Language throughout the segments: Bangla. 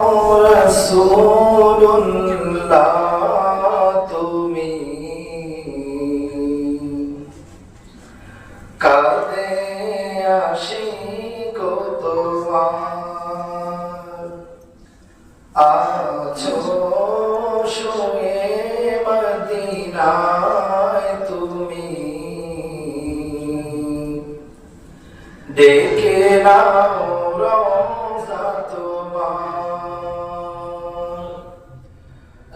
রাসূলুল্লাহ তুমি কাঁদে আসি তোমার। আছো শুয়ে মদিনায় তুমি। ডেকে নাও রোজা তোমার।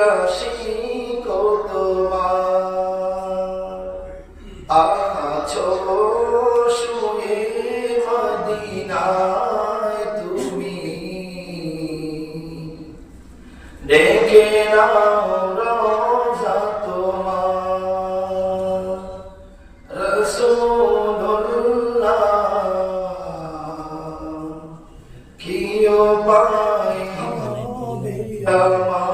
আসি কতবার আছ শুয়ে মদিনায় তুমি ডেকে নাও রোজা তোমার রসুল্লাহ কিয় পাই হবে আমার